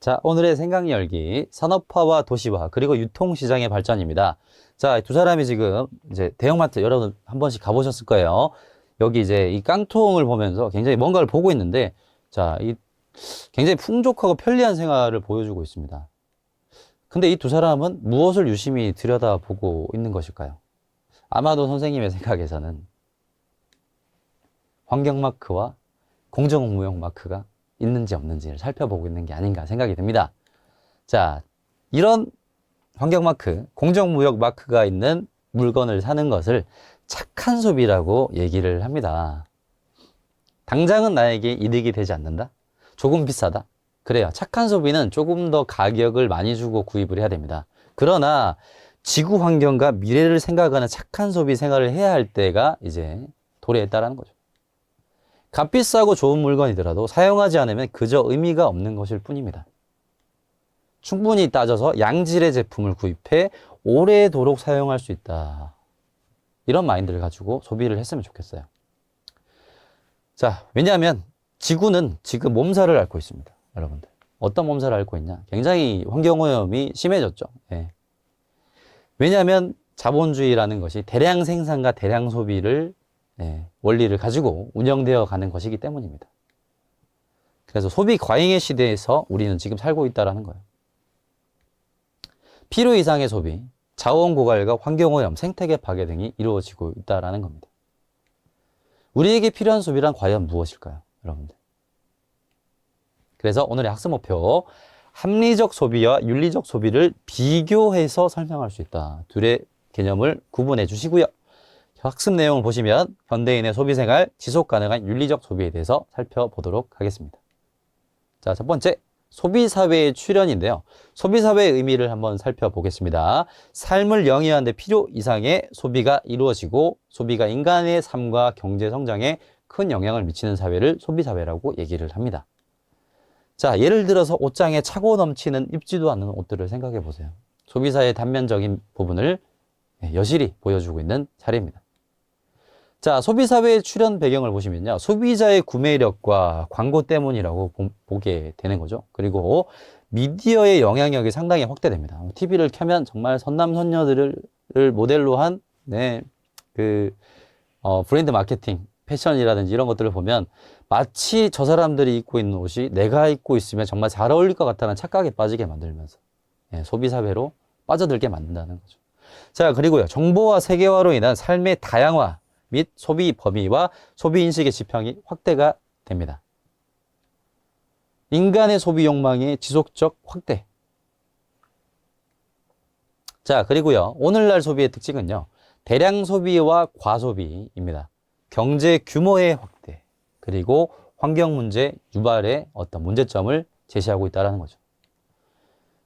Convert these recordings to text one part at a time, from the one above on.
자, 오늘의 생각 열기, 산업화와 도시화, 그리고 유통 시장의 발전입니다. 자, 두 사람이 지금 이제 대형마트 여러분 한 번씩 가보셨을 거예요. 여기 이제 이 깡통을 보면서 굉장히 뭔가를 보고 있는데, 자, 이 굉장히 풍족하고 편리한 생활을 보여주고 있습니다. 근데 이 두 사람은 무엇을 유심히 들여다보고 있는 것일까요? 아마도 선생님의 생각에서는 환경마크와 공정무역 마크가 있는지 없는지를 살펴보고 있는 게 아닌가 생각이 듭니다. 자, 이런 환경 마크, 공정무역 마크가 있는 물건을 사는 것을 착한 소비라고 얘기를 합니다. 당장은 나에게 이득이 되지 않는다? 조금 비싸다? 그래요. 착한 소비는 조금 더 가격을 많이 주고 구입을 해야 됩니다. 그러나 지구 환경과 미래를 생각하는 착한 소비 생활을 해야 할 때가 이제 도래했다라는 거죠. 값비싸고 좋은 물건이더라도 사용하지 않으면 그저 의미가 없는 것일 뿐입니다. 충분히 따져서 양질의 제품을 구입해 오래도록 사용할 수 있다. 이런 마인드를 가지고 소비를 했으면 좋겠어요. 자, 왜냐하면 지구는 지금 몸살을 앓고 있습니다. 여러분들. 어떤 몸살을 앓고 있냐? 굉장히 환경오염이 심해졌죠. 예. 왜냐하면 자본주의라는 것이 대량 생산과 대량 소비를 예, 원리를 가지고 운영되어 가는 것이기 때문입니다. 그래서 소비 과잉의 시대에서 우리는 지금 살고 있다는 거예요. 필요 이상의 소비, 자원 고갈과 환경오염, 생태계 파괴 등이 이루어지고 있다는 겁니다. 우리에게 필요한 소비란 과연 무엇일까요? 여러분들. 그래서 오늘의 학습 목표, 합리적 소비와 윤리적 소비를 비교해서 설명할 수 있다. 둘의 개념을 구분해 주시고요. 학습 내용을 보시면 현대인의 소비 생활, 지속 가능한 윤리적 소비에 대해서 살펴보도록 하겠습니다. 자, 첫 번째, 소비 사회의 출현인데요. 소비 사회의 의미를 한번 살펴보겠습니다. 삶을 영위하는 데 필요 이상의 소비가 이루어지고 소비가 인간의 삶과 경제 성장에 큰 영향을 미치는 사회를 소비 사회라고 얘기를 합니다. 자, 예를 들어서 옷장에 차고 넘치는 입지도 않는 옷들을 생각해 보세요. 소비사의 단면적인 부분을 여실히 보여주고 있는 사례입니다. 자, 소비사회의 출현 배경을 보시면요. 소비자의 구매력과 광고 때문이라고 보, 게 되는 거죠. 그리고 미디어의 영향력이 상당히 확대됩니다. TV를 켜면 정말 선남선녀들을 모델로 한, 네, 그, 어, 브랜드 마케팅, 패션이라든지 이런 것들을 보면 마치 저 사람들이 입고 있는 옷이 내가 입고 있으면 정말 잘 어울릴 것 같다는 착각에 빠지게 만들면서 예, 소비사회로 빠져들게 만든다는 거죠. 자, 그리고요. 정보화 세계화로 인한 삶의 다양화 및 소비 범위와 소비 인식의 지평이 확대가 됩니다. 인간의 소비 욕망의 지속적 확대. 자, 그리고요. 오늘날 소비의 특징은요. 대량 소비와 과소비입니다. 경제 규모의 확대, 그리고 환경 문제 유발의 어떤 문제점을 제시하고 있다는 거죠.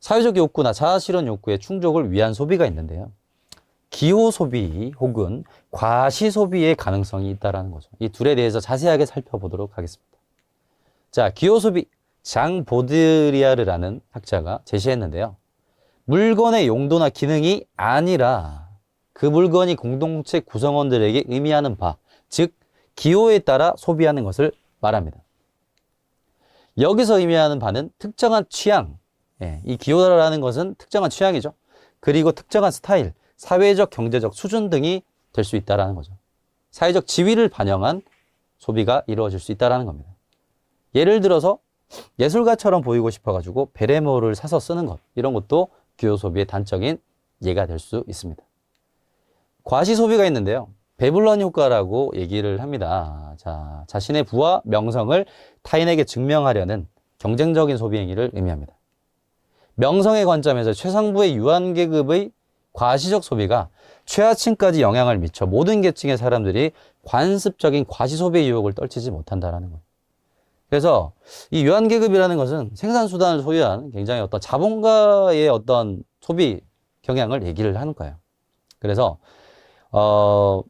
사회적 욕구나 자아실현 욕구의 충족을 위한 소비가 있는데요. 기호 소비 혹은 과시 소비의 가능성이 있다는 거죠. 이 둘에 대해서 자세하게 살펴보도록 하겠습니다. 자, 기호 소비 장 보드리아르라는 학자가 제시했는데요. 물건의 용도나 기능이 아니라 그 물건이 공동체 구성원들에게 의미하는 바, 즉 기호에 따라 소비하는 것을 말합니다. 여기서 의미하는 바는 특정한 취향, 예, 이 기호라는 것은 특정한 취향이죠. 그리고 특정한 스타일, 사회적, 경제적 수준 등이 될 수 있다는 거죠. 사회적 지위를 반영한 소비가 이루어질 수 있다는 겁니다. 예를 들어서 예술가처럼 보이고 싶어가지고 베레모를 사서 쓰는 것, 이런 것도 기호 소비의 단적인 예가 될 수 있습니다. 과시 소비가 있는데요. 배불런 효과라고 얘기를 합니다. 자, 자신의 부와 명성을 타인에게 증명하려는 경쟁적인 소비 행위를 의미합니다. 명성의 관점에서 최상부의 유한 계급의 과시적 소비가 최하층까지 영향을 미쳐 모든 계층의 사람들이 관습적인 과시 소비의 유혹을 떨치지 못한다는 거예요. 그래서 이 유한계급이라는 것은 생산수단을 소유한 굉장히 어떤 자본가의 어떤 소비 경향을 얘기를 하는 거예요. 그래서, 어,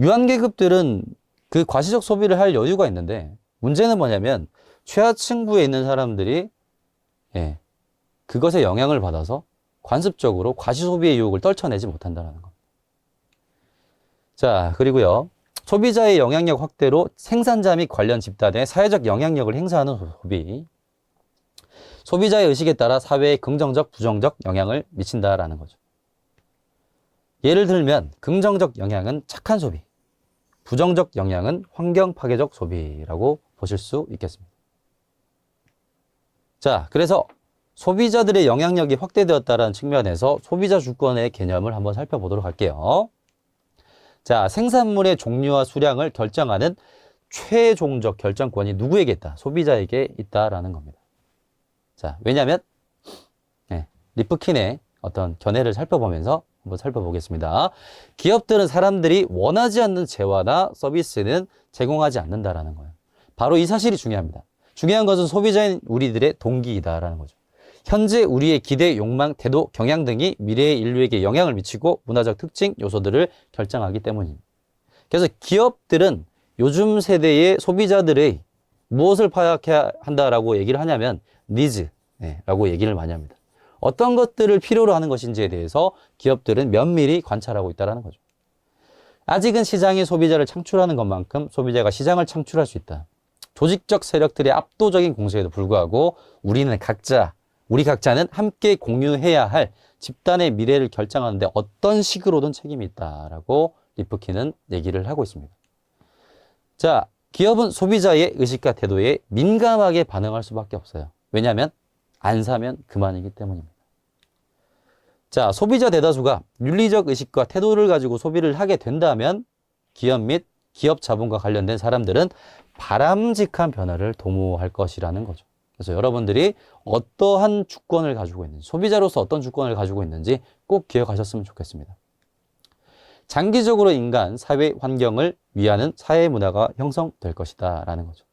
유한계급들은 그 과시적 소비를 할 여유가 있는데 문제는 뭐냐면 최하층부에 있는 사람들이 예, 그것에 영향을 받아서 관습적으로 과시 소비의 유혹을 떨쳐내지 못한다는 것. 자, 그리고요. 소비자의 영향력 확대로 생산자 및 관련 집단의 사회적 영향력을 행사하는 소비. 소비자의 의식에 따라 사회에 긍정적, 부정적 영향을 미친다라는 거죠. 예를 들면 긍정적 영향은 착한 소비, 부정적 영향은 환경 파괴적 소비라고 보실 수 있겠습니다. 자, 그래서 소비자들의 영향력이 확대되었다는 측면에서 소비자 주권의 개념을 한번 살펴보도록 할게요. 자, 생산물의 종류와 수량을 결정하는 최종적 결정권이 누구에게 있다? 소비자에게 있다라는 겁니다. 자, 왜냐하면 네, 리프킨의 어떤 견해를 살펴보면서 한번 살펴보겠습니다. 기업들은 사람들이 원하지 않는 재화나 서비스는 제공하지 않는다라는 거예요. 바로 이 사실이 중요합니다. 중요한 것은 소비자인 우리들의 동기이다라는 거죠. 현재 우리의 기대, 욕망, 태도, 경향 등이 미래의 인류에게 영향을 미치고 문화적 특징 요소들을 결정하기 때문입니다. 그래서 기업들은 요즘 세대의 소비자들의 무엇을 파악해야 한다라고 얘기를 하냐면 니즈라고 얘기를 많이 합니다. 어떤 것들을 필요로 하는 것인지에 대해서 기업들은 면밀히 관찰하고 있다는 거죠. 아직은 시장이 소비자를 창출하는 것만큼 소비자가 시장을 창출할 수 있다. 조직적 세력들의 압도적인 공세에도 불구하고 우리는 각자, 우리 각자는 함께 공유해야 할 집단의 미래를 결정하는데 어떤 식으로든 책임이 있다라고 리프키는 얘기를 하고 있습니다. 자, 기업은 소비자의 의식과 태도에 민감하게 반응할 수밖에 없어요. 왜냐하면 안 사면 그만이기 때문입니다. 자, 소비자 대다수가 윤리적 의식과 태도를 가지고 소비를 하게 된다면 기업 및 기업 자본과 관련된 사람들은 바람직한 변화를 도모할 것이라는 거죠. 그래서 여러분들이 어떠한 주권을 가지고 있는지, 소비자로서 어떤 주권을 가지고 있는지 꼭 기억하셨으면 좋겠습니다. 장기적으로 인간, 사회 환경을 위하는 사회 문화가 형성될 것이다. 라는 거죠.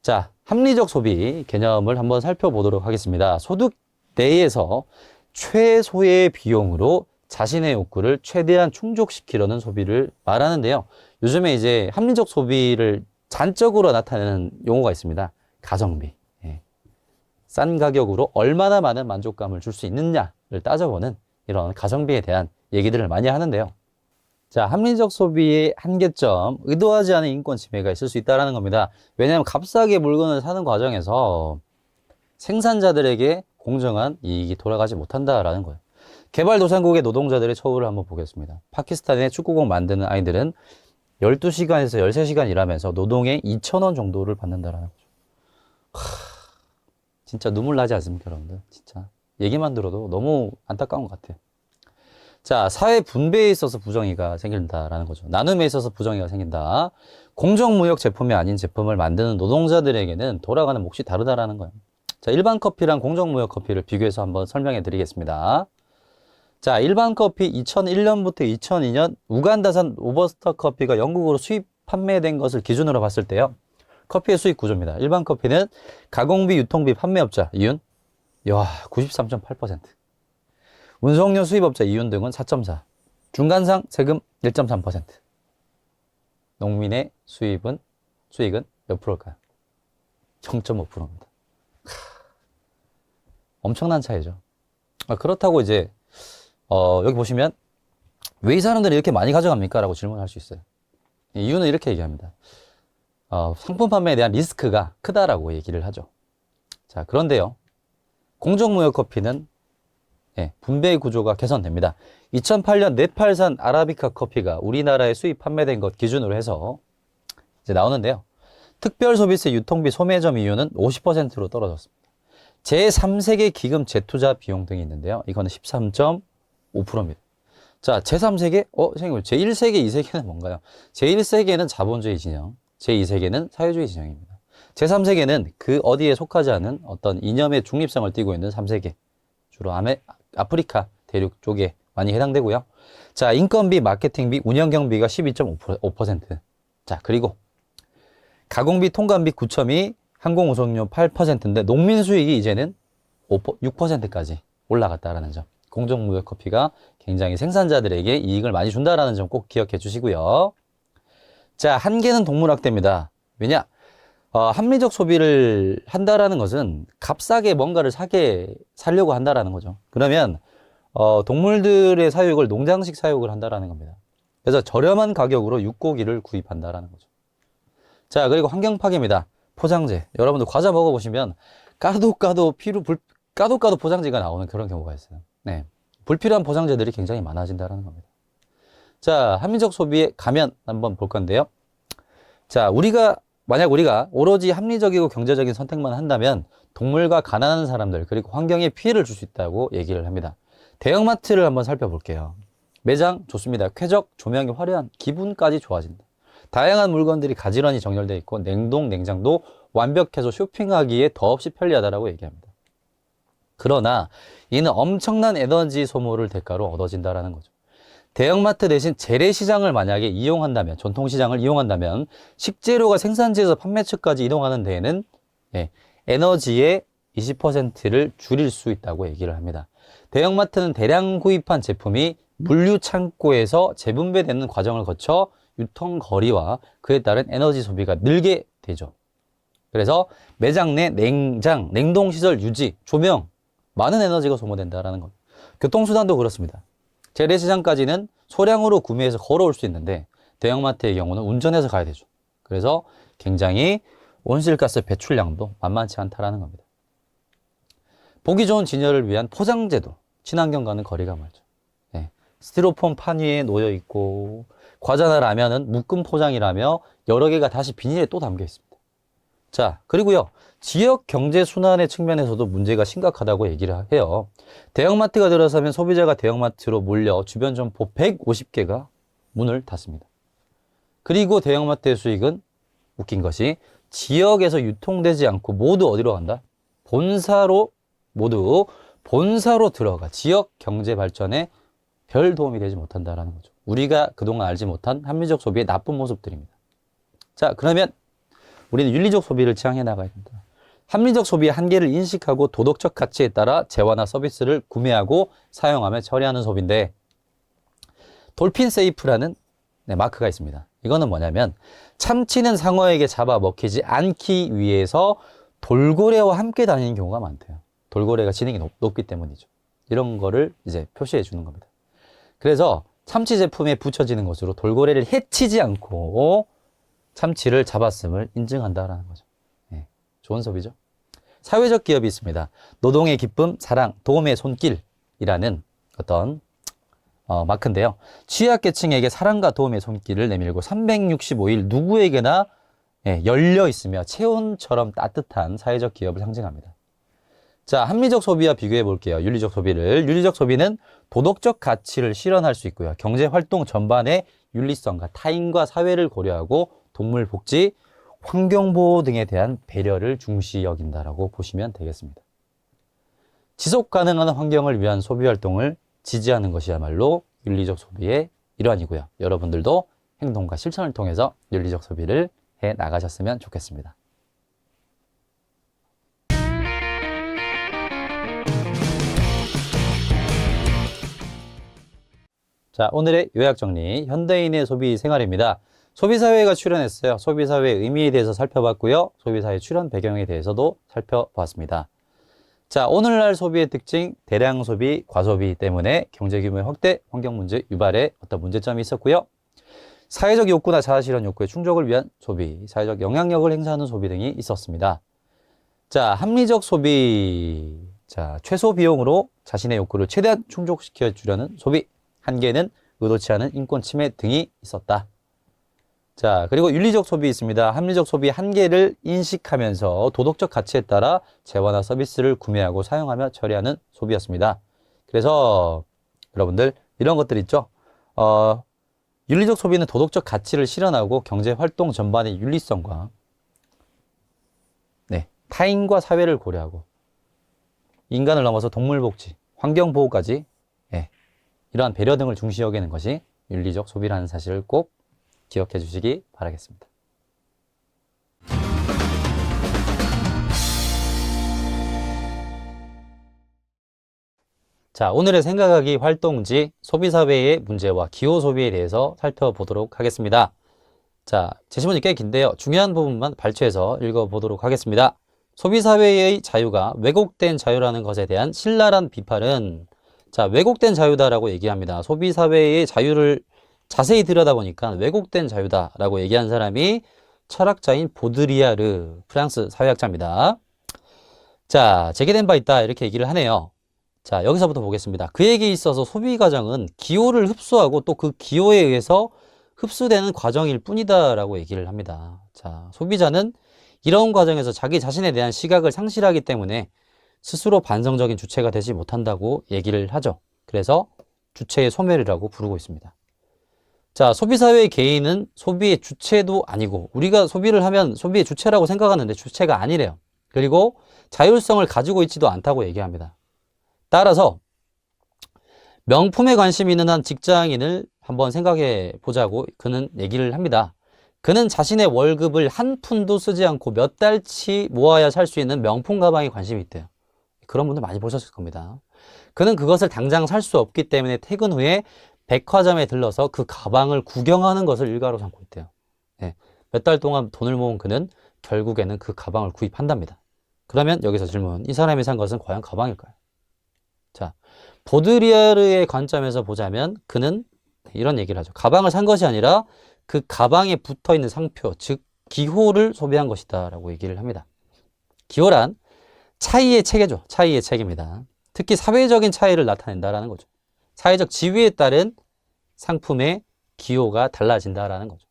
자, 합리적 소비 개념을 한번 살펴보도록 하겠습니다. 소득 내에서 최소의 비용으로 자신의 욕구를 최대한 충족시키려는 소비를 말하는데요. 요즘에 이제 합리적 소비를 잔적으로 나타내는 용어가 있습니다. 가성비. 예. 싼 가격으로 얼마나 많은 만족감을 줄 수 있느냐를 따져보는 이런 가성비에 대한 얘기들을 많이 하는데요. 자, 합리적 소비의 한계점, 의도하지 않은 인권 침해가 있을 수 있다는 겁니다. 왜냐하면 값싸게 물건을 사는 과정에서 생산자들에게 공정한 이익이 돌아가지 못한다라는 거예요. 개발도상국의 노동자들의 처우를 한번 보겠습니다. 파키스탄의 축구공 만드는 아이들은 12시간에서 13시간 일하면서 노동에 2,000원 정도를 받는다라는 거죠. 하, 진짜 눈물 나지 않습니까, 여러분들? 진짜. 얘기만 들어도 너무 안타까운 것 같아요. 자, 사회 분배에 있어서 부정의가 생긴다라는 거죠. 나눔에 있어서 부정의가 생긴다. 공정무역 제품이 아닌 제품을 만드는 노동자들에게는 돌아가는 몫이 다르다라는 거예요. 자, 일반 커피랑 공정무역 커피를 비교해서 한번 설명해 드리겠습니다. 자, 일반 커피 2001년부터 2002년 우간다산 로버스터 커피가 영국으로 수입 판매된 것을 기준으로 봤을 때요. 커피의 수익 구조입니다. 일반 커피는 가공비, 유통비, 판매업자 이윤 야, 93.8%. 운송료 수입업자 이윤 등은 4.4. 중간상 세금 1.3%. 농민의 수입은 수익은 몇 프로일까요? 0.5%입니다. 엄청난 차이죠. 아, 그렇다고 이제 어, 여기 보시면 왜 이 사람들이 이렇게 많이 가져갑니까? 라고 질문할 수 있어요. 이유는 이렇게 얘기합니다. 어, 상품 판매에 대한 리스크가 크다라고 얘기를 하죠. 자, 그런데요. 공정무역 커피는 예, 분배 구조가 개선됩니다. 2008년 네팔산 아라비카 커피가 우리나라에 수입 판매된 것 기준으로 해서 이제 나오는데요. 특별 소비세 유통비 소매점 이유는 50%로 떨어졌습니다. 제3세계 기금 재투자 비용 등이 있는데요. 이거는 13.5%입니다. 자, 제3세계? 어, 선생님, 제1세계, 2세계는 뭔가요? 제1세계는 자본주의 진영, 제2세계는 사회주의 진영입니다. 제3세계는 그 어디에 속하지 않은 어떤 이념의 중립성을 띠고 있는 3세계. 주로 아메, 아프리카 대륙 쪽에 많이 해당되고요. 자, 인건비, 마케팅비, 운영경비가 12.5%. 자, 그리고 가공비, 통관비 9.2, 항공우송료 8%인데 농민 수익이 이제는 5, 6%까지 올라갔다라는 점. 공정무역 커피가 굉장히 생산자들에게 이익을 많이 준다라는 점 꼭 기억해 주시고요. 자, 한계는 동물학대입니다. 왜냐? 어, 합리적 소비를 한다라는 것은 값싸게 뭔가를 사게 살려고 한다라는 거죠. 그러면 어, 동물들의 사육을 농장식 사육을 한다라는 겁니다. 그래서 저렴한 가격으로 육고기를 구입한다라는 거죠. 자, 그리고 환경 파괴입니다. 포장재. 여러분들 과자 먹어보시면 까도 까도 피로 불, 까도 까도 포장재가 나오는 그런 경우가 있어요. 네. 불필요한 포장재들이 굉장히 많아진다는 겁니다. 자, 합리적 소비에 가면 한번 볼 건데요. 자, 우리가, 만약 우리가 오로지 합리적이고 경제적인 선택만 한다면 동물과 가난한 사람들, 그리고 환경에 피해를 줄 수 있다고 얘기를 합니다. 대형마트를 한번 살펴볼게요. 매장 좋습니다. 쾌적, 조명이 화려한, 기분까지 좋아진다. 다양한 물건들이 가지런히 정렬되어 있고 냉동, 냉장도 완벽해서 쇼핑하기에 더없이 편리하다라고 얘기합니다. 그러나 이는 엄청난 에너지 소모를 대가로 얻어진다라는 거죠. 대형마트 대신 재래시장을 만약에 이용한다면, 전통시장을 이용한다면 식재료가 생산지에서 판매처까지 이동하는 데에는 예, 에너지의 20%를 줄일 수 있다고 얘기를 합니다. 대형마트는 대량 구입한 제품이 물류 창고에서 재분배되는 과정을 거쳐 유통 거리와 그에 따른 에너지 소비가 늘게 되죠. 그래서 매장 내 냉장, 냉동시설 유지, 조명, 많은 에너지가 소모된다라는 것. 교통수단도 그렇습니다. 재래시장까지는 소량으로 구매해서 걸어올 수 있는데 대형마트의 경우는 운전해서 가야 되죠. 그래서 굉장히 온실가스 배출량도 만만치 않다라는 겁니다. 보기 좋은 진열을 위한 포장재도 친환경과는 거리가 멀죠. 네. 스티로폼 판 위에 놓여 있고 과자나 라면은 묶음 포장이라며 여러 개가 다시 비닐에 또 담겨 있습니다. 자, 그리고요. 지역 경제 순환의 측면에서도 문제가 심각하다고 얘기를 해요. 대형마트가 들어서면 소비자가 대형마트로 몰려 주변 점포 150개가 문을 닫습니다. 그리고 대형마트의 수익은 웃긴 것이 지역에서 유통되지 않고 모두 어디로 간다? 본사로 모두 본사로 들어가 지역 경제 발전에 별 도움이 되지 못한다라는 거죠. 우리가 그동안 알지 못한 합리적 소비의 나쁜 모습들입니다. 자, 그러면 우리는 윤리적 소비를 지향해 나가야 된다. 합리적 소비의 한계를 인식하고 도덕적 가치에 따라 재화나 서비스를 구매하고 사용하며 처리하는 소비인데 돌핀 세이프라는 네, 마크가 있습니다. 이거는 뭐냐면 참치는 상어에게 잡아 먹히지 않기 위해서 돌고래와 함께 다니는 경우가 많대요. 돌고래가 지능이 높, 높기 때문이죠. 이런 거를 이제 표시해 주는 겁니다. 그래서 참치 제품에 붙여지는 것으로 돌고래를 해치지 않고 참치를 잡았음을 인증한다라는 거죠. 네, 좋은 소비죠. 사회적 기업이 있습니다. 노동의 기쁨, 사랑, 도움의 손길이라는 어떤 어, 마크인데요. 취약계층에게 사랑과 도움의 손길을 내밀고 365일 누구에게나 예, 열려 있으며 체온처럼 따뜻한 사회적 기업을 상징합니다. 자, 합리적 소비와 비교해 볼게요. 윤리적 소비를. 윤리적 소비는 도덕적 가치를 실현할 수 있고요. 경제 활동 전반의 윤리성과 타인과 사회를 고려하고 동물 복지, 환경 보호 등에 대한 배려를 중시 여긴다라고 보시면 되겠습니다. 지속 가능한 환경을 위한 소비 활동을 지지하는 것이야말로 윤리적 소비의 일환이고요. 여러분들도 행동과 실천을 통해서 윤리적 소비를 해 나가셨으면 좋겠습니다. 자, 오늘의 요약 정리. 현대인의 소비 생활입니다. 소비사회가 출연했어요. 소비사회의 의미에 대해서 살펴봤고요. 소비사회 출연 배경에 대해서도 살펴봤습니다. 자, 오늘날 소비의 특징, 대량 소비, 과소비 때문에 경제 규모의 확대, 환경 문제 유발에 어떤 문제점이 있었고요. 사회적 욕구나 자아 실현 욕구의 충족을 위한 소비, 사회적 영향력을 행사하는 소비 등이 있었습니다. 자, 합리적 소비. 자, 최소 비용으로 자신의 욕구를 최대한 충족시켜 주려는 소비. 한계는 의도치 않은 인권 침해 등이 있었다. 자, 그리고 윤리적 소비 있습니다. 합리적 소비 한계를 인식하면서 도덕적 가치에 따라 재화나 서비스를 구매하고 사용하며 처리하는 소비였습니다. 그래서 여러분들 이런 것들 있죠? 어, 윤리적 소비는 도덕적 가치를 실현하고 경제 활동 전반의 윤리성과 네, 타인과 사회를 고려하고 인간을 넘어서 동물 복지, 환경 보호까지 예, 이러한 배려 등을 중시 여기는 것이 윤리적 소비라는 사실을 꼭 기억해 주시기 바라겠습니다. 자, 오늘의 생각하기 활동지 소비사회의 문제와 기호 소비에 대해서 살펴보도록 하겠습니다. 자, 제시문이 꽤 긴데요. 중요한 부분만 발췌해서 읽어보도록 하겠습니다. 소비사회의 자유가 왜곡된 자유라는 것에 대한 신랄한 비판은 자, 왜곡된 자유다라고 얘기합니다. 소비사회의 자유를 자세히 들여다보니까 왜곡된 자유다라고 얘기한 사람이 철학자인 보드리아르, 프랑스 사회학자입니다. 자, 제기된 바 있다. 이렇게 얘기를 하네요. 자, 여기서부터 보겠습니다. 그에게 있어서 소비 과정은 기호를 흡수하고 또 그 기호에 의해서 흡수되는 과정일 뿐이다라고 얘기를 합니다. 자, 소비자는 이런 과정에서 자기 자신에 대한 시각을 상실하기 때문에 스스로 반성적인 주체가 되지 못한다고 얘기를 하죠. 그래서 주체의 소멸이라고 부르고 있습니다. 자, 소비사회의 개인은 소비의 주체도 아니고 우리가 소비를 하면 소비의 주체라고 생각하는데 주체가 아니래요. 그리고 자율성을 가지고 있지도 않다고 얘기합니다. 따라서 명품에 관심 있는 한 직장인을 한번 생각해 보자고 그는 얘기를 합니다. 그는 자신의 월급을 한 푼도 쓰지 않고 몇 달치 모아야 살 수 있는 명품 가방에 관심이 있대요. 그런 분들 많이 보셨을 겁니다. 그는 그것을 당장 살 수 없기 때문에 퇴근 후에 백화점에 들러서 그 가방을 구경하는 것을 일가로 삼고 있대요. 네. 몇 달 동안 돈을 모은 그는 결국에는 그 가방을 구입한답니다. 그러면 여기서 질문. 이 사람이 산 것은 과연 가방일까요? 자, 보드리아르의 관점에서 보자면 그는 이런 얘기를 하죠. 가방을 산 것이 아니라 그 가방에 붙어 있는 상표, 즉 기호를 소비한 것이다 라고 얘기를 합니다. 기호란 차이의 체계죠. 차이의 체계입니다. 특히 사회적인 차이를 나타낸다라는 거죠. 사회적 지위에 따른 상품의 기호가 달라진다라는 거죠.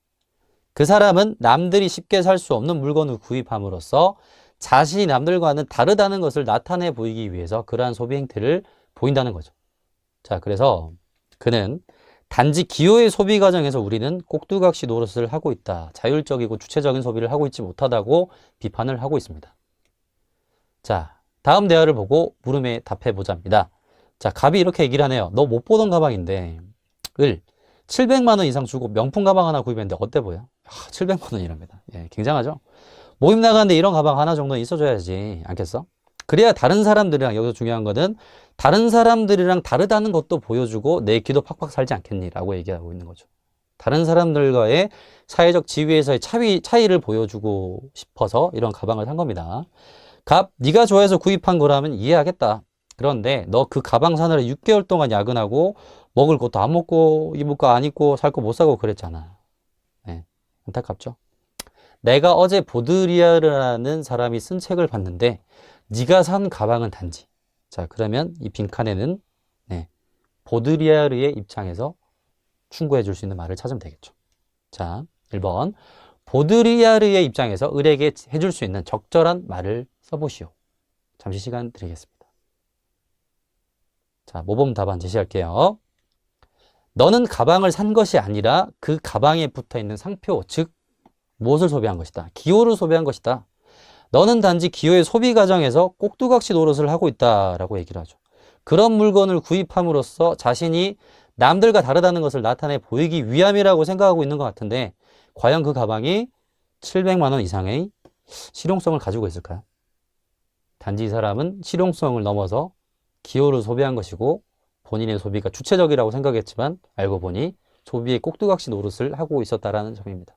그 사람은 남들이 쉽게 살 수 없는 물건을 구입함으로써 자신이 남들과는 다르다는 것을 나타내 보이기 위해서 그러한 소비 행태를 보인다는 거죠. 자, 그래서 그는 단지 기호의 소비 과정에서 우리는 꼭두각시 노릇을 하고 있다. 자율적이고 주체적인 소비를 하고 있지 못하다고 비판을 하고 있습니다. 자, 다음 대화를 보고 물음에 답해 보자입니다. 자, 갑이 이렇게 얘기를 하네요. 너 못 보던 가방인데, 을 700만 원 이상 주고 명품 가방 하나 구입했는데 어때 보여? 아, 700만 원이랍니다. 예, 굉장하죠? 모임 나가는데 이런 가방 하나 정도는 있어줘야지 않겠어? 그래야 다른 사람들이랑 여기서 중요한 거는 다른 사람들이랑 다르다는 것도 보여주고 내 기도 팍팍 살지 않겠니 라고 얘기하고 있는 거죠. 다른 사람들과의 사회적 지위에서의 차이, 차이를 보여주고 싶어서 이런 가방을 산 겁니다. 갑, 네가 좋아해서 구입한 거라면 이해하겠다. 그런데 너 그 가방 사느라 6개월 동안 야근하고 먹을 것도 안 먹고 입을 거 안 입고 살 거 못 사고 그랬잖아. 네, 안타깝죠. 내가 어제 보드리아르라는 사람이 쓴 책을 봤는데 네가 산 가방은 단지 자 그러면 이 빈칸에는 네, 보드리아르의 입장에서 충고해 줄 수 있는 말을 찾으면 되겠죠. 자 1번 보드리아르의 입장에서 을에게 해줄 수 있는 적절한 말을 써보시오. 잠시 시간 드리겠습니다. 자 모범 답안 제시할게요. 너는 가방을 산 것이 아니라 그 가방에 붙어 있는 상표, 즉 무엇을 소비한 것이다. 기호를 소비한 것이다. 너는 단지 기호의 소비 과정에서 꼭두각시 노릇을 하고 있다라고 얘기를 하죠. 그런 물건을 구입함으로써 자신이 남들과 다르다는 것을 나타내 보이기 위함이라고 생각하고 있는 것 같은데 과연 그 가방이 700만 원 이상의 실용성을 가지고 있을까요? 단지 이 사람은 실용성을 넘어서 기호를 소비한 것이고 본인의 소비가 주체적이라고 생각했지만 알고 보니 소비의 꼭두각시 노릇을 하고 있었다라는 점입니다.